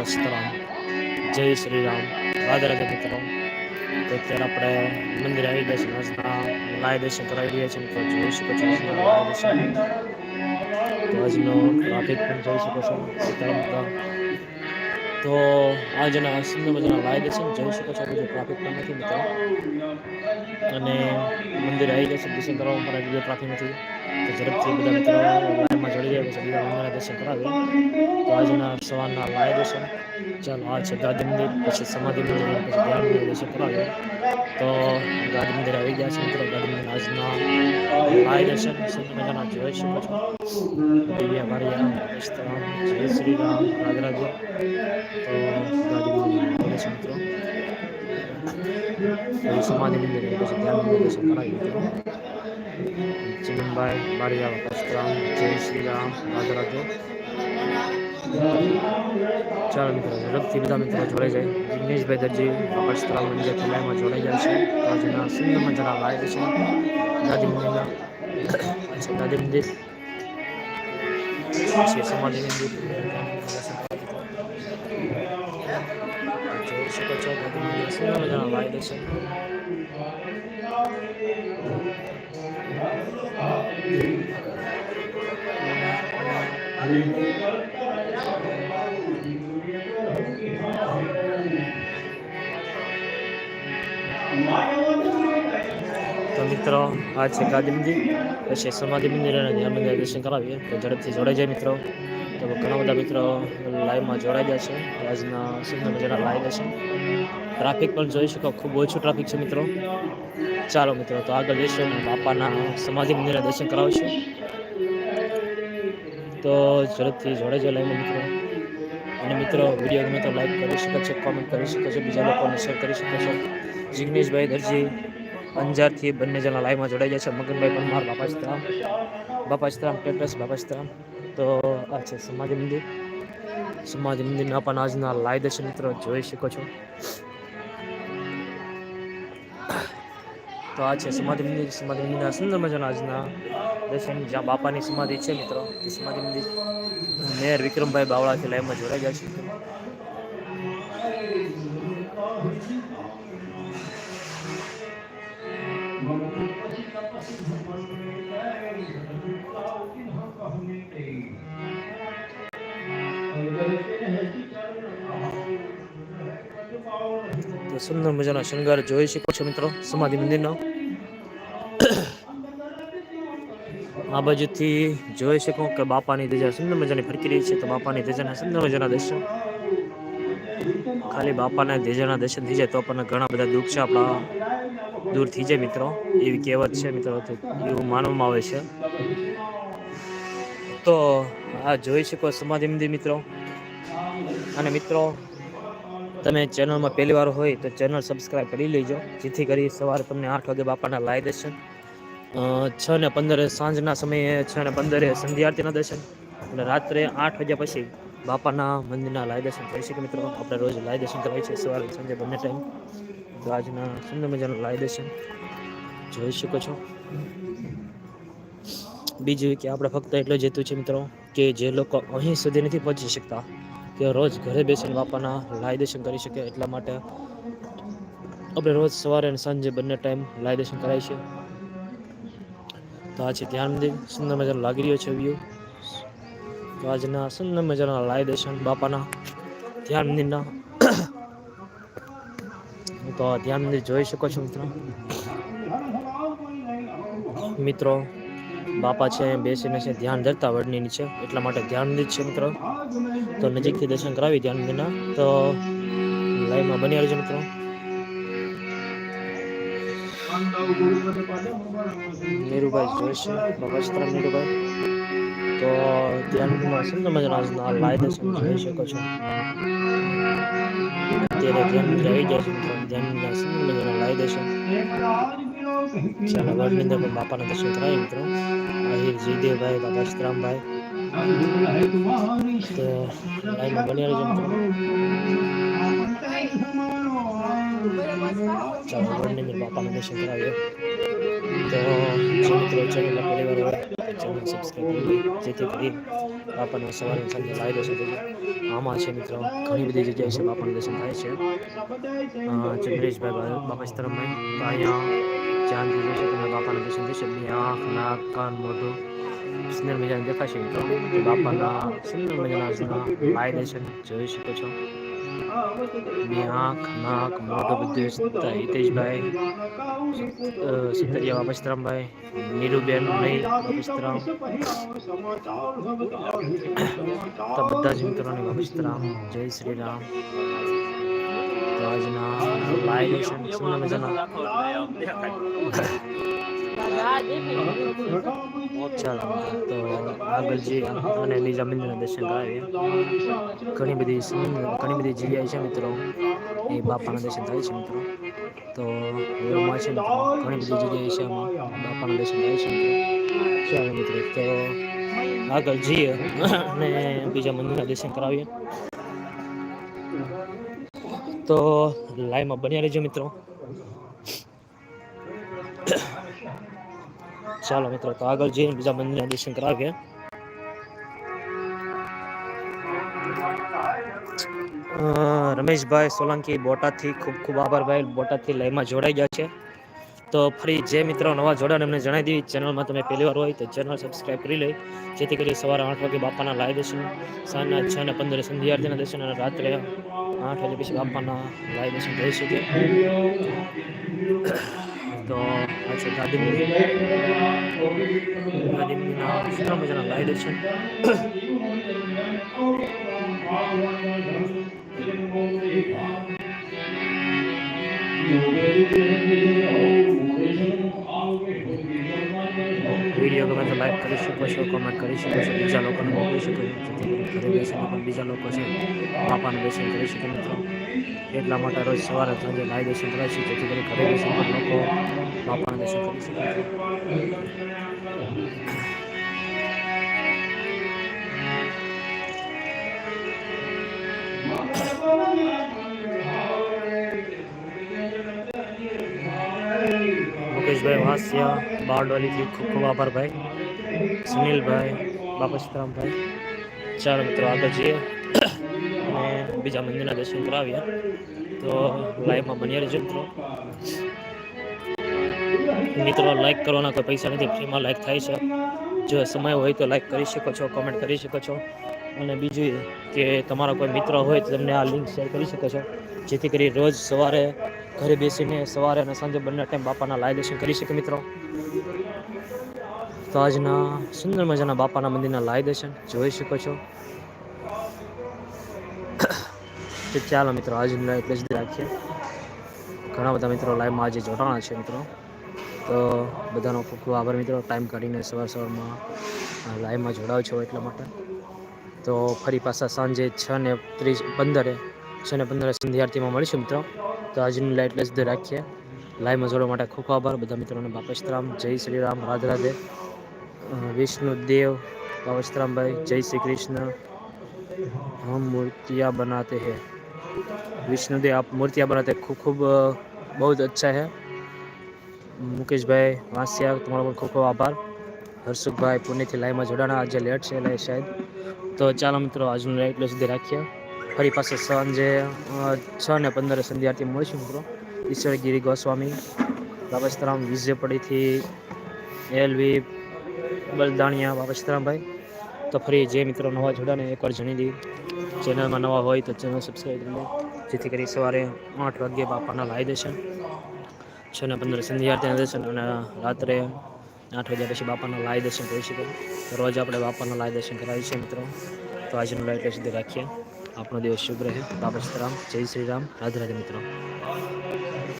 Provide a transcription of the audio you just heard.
બાપા સીતારામ જય શ્રી રામ રાધે મિત્રો, તો અત્યારે આપણે મંદિરે આવી ગયા છીએ. આજના લાય દર્શન કરાવી રહ્યા છીએ. તો જોઈ શકો છો લાય દર્શન. તો આજનો ટ્રાફિક પણ જોઈ શકો છો. તો આજના સુંદર મજાના લાય દર્શન જોઈ શકો છો. બીજું ટ્રાફિક પણ નથી, મિત્રો. અને મંદિરે આવી ગયા છે. દર્શન કરવા માટે ટ્રાફિક નથી. તો ઝડપથી બધા મિત્રો લાઈનમાં જોડી રહ્યા છે. બીજા મંદિરના દર્શન કરાવીએ તો આજના સવારના લાય દર્શન ચાલો, આ છે ગાદી મંદિર, પછી સમાધિ મંદિર, પછી ધ્યાન મંદિર દર્શન કરાવીએ તો ગાદી મંદિર આવી ગયા છે મિત્રો. ગાંધી મંદિર આજના લાય દર્શન સુંદર મજાના જોઈ શકો છો દિવ્યા મારિયા વિસ્તાર જય શ્રી રામ, રાધરાજે. તો ગાંધી મંદિર છે મિત્રો. સમાધિ મંદિર પછી ધ્યાન મંદિર દર્શન કરાવીએ મિત્રો ચિમનભાઈ બારિયા વસ્ત્રામ જય શ્રી રામ રાધે રાધે ચાલો મિત્રો ઝડપથી બધા મિત્રો જોડાઈ જાય જિગ્નેશભાઈ દરજી વસ્ત્રામ મંદિર ખિલ્લામાં જોડાઈ જાય છે આજના સુંદર મજાના લાઈવ છે ગાંધી મંદિરના અચ્છા ગાંધી મંદિર છે સમાધિ મંદિર જોઈ શકો છો ગાંધી મંદિર સુંદર મજાના લાઈવ છે મિત્રો, આ છે ગાંધી મંદિર પછી સમાધિ મંદિર અને ધ્યાન મંદિર દર્શન કરાવીએ. તો ઝડપથી જોડાઈ જાય મિત્રો. તો ઘણા બધા મિત્રો લાઈવમાં જોડાઈ ગયા છે. આજના સુંદર મજાના લાઈવ છે ટ્રાફિક પણ જોઈ શકો. ખૂબ ઓછું ટ્રાફિક છે મિત્રો. ચાલો મિત્રો, તો આગળ જઈશું અને બાપાના સમાધિ મંદિરના દર્શન કરાવીશું. તો ઝડપથી જોડાઈ જાય લઈને મિત્રો. અને મિત્રો, વીડિયો ગમે તો લાઈક કરી શકો છો કોમેન્ટ કરી શકો છો, બીજા લોકોને શેર કરી શકો છો. જિગ્નેશભાઈ દરજી, અંજારથી બંને જણા લાઈવમાં જોડાઈ જાય છે. મગનભાઈ પરમાર બાપા સીતરામ બાપા સીતરામ ટેટસ બાપા સીતરામ તો આ છે સમાધિ મંદિર. સમાધિ મંદિરના પણ આજના લાઈવ દર્શન મિત્રો જોઈ શકો છો. તો છે સમાધિ મંદિર. સમાધિ મંદિરના સુંદર મજાના આજના દર્શન. જ્યાં બાપાની સમાધિ છે મિત્રો, તે સમાધિ મંદિર. મેયર વિક્રમભાઈ બાવળાથી લાઈવમાં જોડાઈ ગયા છે સુંદર મજાનો શૃંગાર જોઈ શકો છો મિત્રો, સમાધિ મંદિરનો. આ બાજુથી જોઈ શકો કે બાપાની ધજા સુંદર મજાની ફરકી રહી છે. તો બાપાની ધજાના સુંદર મજાના દર્શન. ખાલી બાપાના ધજાના દર્શન થઈ જાય તો આપણને ઘણા બધા દુઃખ છે. આપણા દૂર થઈ જાય મિત્રો. એવી કહેવત છે મિત્રો. એવું માનવામાં આવે છે. તો આ જોઈ શકો સમાધિ મંદિર મિત્રો. અને મિત્રો, તમે ચેનલમાં પહેલી વાર હોય તો ચેનલ સબસ્ક્રાઈબ કરી લેજો. જેથી કરી સવારે તમને આઠ વાગે બાપાના લાય દર્શન છ ને પંદરે સાંજના સમયે છ ને પંદરે સંધ્યાર્તીના દર્શન અને રાત્રે આઠ વાગ્યા પછી બાપાના મંદિરના લાય દર્શન. થઈ શકે મિત્રો, આપણે રોજ લાય દર્શન કરાવીએ છીએ. સવારે સાંજે બંને ટાઈમ તો આજના સુંદર મજાનું લાય દર્શન. જોઈ શકો છો. બીજું કે આપણે ફક્ત એટલો જ છે મિત્રો, કે જે લોકો અહીં સુધી નથી પહોંચી શકતા, કે રોજ ઘરે બેસીને બાપાના લાય દર્શન કરી શકે. એટલા માટે આપણે રોજ સવારે અને સાંજે બંને ટાઈમ લાય દર્શન કરાય છે. તો આ છે ધ્યાન મંદિર સુંદર મજાનો લાગી રહ્યો છે વ્યૂ તો આજના સુંદર મજાના લાય દર્શન બાપાના ધ્યાન મંદિરના તો ધ્યાન મંદિર જોઈ શકો છો મિત્રો. મિત્રો, બાપા છે, બેસીને છે, ધ્યાન ધરતા વડની નીચે. એટલા માટે ધ્યાન મંદિર છે મિત્રો. તો નજીકથી દર્શન કરાવી ધ્યાન મંદિરના તો લાઈવમાં બની આવજો મિત્રો. નીરુભાઈ જોઈશે બાબા સીતારામ નીરુભાઈ તો ધ્યાન મંદિરમાં સુંદર મજાના લાય દર્શન જોઈ શકો છો. અત્યારે ધ્યાન આવી જાય છે ધ્યાન સુંદર મજાના લાય દર્શન ચાલો વડની અંદર પણ બાપાના દર્શન કરાવીએ મિત્રો. અહીર જયદેવભાઈ બાબા શ્રામભાઈ તો લાઈનમાં બની રહેજો મિત્રો. ચાલો વડની અંદર બાપાના દર્શન કરાવીએ તો જે મિત્રો ચેનલમાં પહેલી વાર હોય, ચેનલ સબસ્ક્રાઈબ કરી જેથી કરી બાપાના સવારે સાંજે લાવી દર્શન જાય. આમાં છે મિત્રો, ઘણી બધી જગ્યાએ છે બાપાનું દર્શન થાય છે. ચંદ્રેશભાઈ બાપસ્તરમભાઈ તો અહીંયા ધ્યાનથી છે તમે બાપાના દર્શન થશે બે આંખ, નાક, કાન, મોઢું, સુંદર મજાને દેખાશે મિત્રો. બાપાના સુંદર મજાના લાઈ દર્શન જોઈ શકો છો. બે આંખ નાક મોઢું બધું હિતેશભાઈ સત્તરિયા બાપસ્તરામભાઈ નીરુબેન નહીં બાપસ્તરામ તો બધા જ મિત્રોને બાપસ્તરામ જય શ્રી રામ આજના લાઈવ મજાના આગળ જઈએ અને બીજા મંદિરના દર્શન કરાવીએ ઘણી બધી ઘણી બધી જગ્યાએ છે મિત્રો એ બાપાના દર્શન થાય છે મિત્રો તો ઘણી બધી જગ્યાએ છે એમાં બાપાના દર્શન થાય છે મિત્રો તો આગળ જઈએ અને બીજા મંદિરના દર્શન કરાવીએ તો લાઈવમાં બન્યા રહેજો મિત્રો. ચાલો મિત્રો, તો આગળ જઈને બીજા મંદિરના દર્શન કરાવીએ. રમેશભાઈ સોલંકી બોટાદથી ખૂબ ખૂબ આભાર ભાઈ, બોટાદથી લાઈવમાં જોડાઈ ગયા છે. તો ફરી જે મિત્રો નવા જોડાણ એમને જણાવી દેવી ચેનલમાં તમે પહેલી વાર હોય તો ચેનલ સબસ્ક્રાઈબ કરી લઈ જેથી કરી સવારે આઠ વાગે બાપાના લાઈવ દર્શન, સાંજના છ ને પંદર સંધ્યાર્થીના દર્શન અને રાત્રે આઠ વાગે પછી બાપાના લાઈવ દર્શન થઈ શકે તો આ છે ગાંધી ગાંધીના સુંદર મજાના લાઈવ દર્શન વીડિયો ગમે તો લાઈક કરી શકો છો કોમેન્ટ કરી શકો છો, બીજા લોકોને મોકલી શકો છો, જેથી ઘરે બેસીને પણ બીજા લોકો છે બાપાનું દર્શન કરી શકે મિત્રો. એટલા માટે રોજ સવારે સાંજે લાઈ દર્શન કરાય છે, જેથી કરી ઘરે બેસીને પણ લોકો બાપાનું દર્શન કરી શકે મુકેશભાઈ વાસિયા બારડોલીથી ખૂબ ખૂબ આભાર ભાઈ સુનિલભાઈ બાપસ્તરામભાઈ ચાલો મિત્રો આગળ જઈએ અને બીજા મંદિરના દર્શન કરાવીએ તો લાઈવમાં બન્યા રહેજો મિત્રો મિત્રો લાઈક કરવાના કોઈ પૈસા નથી ફ્રીમાં લાઈક થાય છે જો સમય હોય તો લાઈક કરી શકો છો કોમેન્ટ કરી શકો છો અને બીજું કે તમારા કોઈ મિત્ર હોય તો તમને આ લિંક શેર કરી શકો છો. જેથી કરી રોજ સવારે ઘરે બેસીને સવારે અને સાંજે બંને ટાઈમ બાપાના લાય દર્શન કરી શકે મિત્રો. તો આજના સુંદર મજાના બાપાના મંદિરના લાય દર્શન જોઈ શકો છો. તો ચાલો મિત્રો, આજનું એટલે જ રાખીએ. ઘણા બધા મિત્રો લાઈવમાં આજે જોડાણા છે મિત્રો. તો બધાનો ખૂબ ખૂબ આભાર મિત્રો ટાઈમ કાઢીને સવાર સવારમાં લાઈવમાં જોડાવ છો એટલા માટે. તો ફરી પાછા સાંજે છ ને ત્રીસ, પંદરે, છ ને પંદરે સંધ્યારતીમાં મળીશું મિત્રો. તો આજની લાઈટ લસ રાખીએ. લાઈવમાં જોડવા માટે ખૂબ આભાર. બધા મિત્રોને બાપસ્તરામ જય શ્રી રામ. રાધે રાધે. વિષ્ણુદેવ બાપસ્તરામભાઈ જય શ્રી કૃષ્ણ. હમ મૂર્તિયા બનાતે હૈ. વિષ્ણુદેવ આપ મૂર્તિયા બનાતે ખૂબ ખૂબ બહુ જ અચ્છા है મુકેશભાઈ વાંસિયા, તમારો પણ ખૂબ ખૂબ આભાર. હર્ષુખભાઈ પુણેથી લાઈવમાં જોડાણા. આજે લેટ છે એટલે શાયદ. તો ચાલો મિત્રો, આજનું લાઈટ સુધી રાખીએ. ફરી પાસે સાંજે છ ને પંદરે સંધ્યાથી મળીશું મિત્રો. ઈશ્વરગીરી ગોસ્વામી બાબસ્તરામ વિજયપડીથી, એલવી, બલદાણિયા બાબસ્તરામભાઈ તો ફરી જે મિત્રો નવા જોડાને એકવાર જણી દઈ ચેનલમાં નવા હોય તો ચેનલ સબસ્ક્રાઈબ કરી જેથી કરી સવારે આઠ વાગ્યે બાપાના લાઈ દેશે છ ને પંદર સંધ્યાર્થી દર્શન અને રાત્રે આઠ વાગ્યા પછી બાપાના લાવી દર્શન કરી શકે રોજ આપણે બાપાના લાવી દર્શન કરાવીએ છીએ મિત્રો. તો આજનું લાઈટ સુધી રાખીએ. આપણો દિવસ શુભ રહે. બાબા સીતારામ જય શ્રી રામ. રાધે રાધે મિત્રો.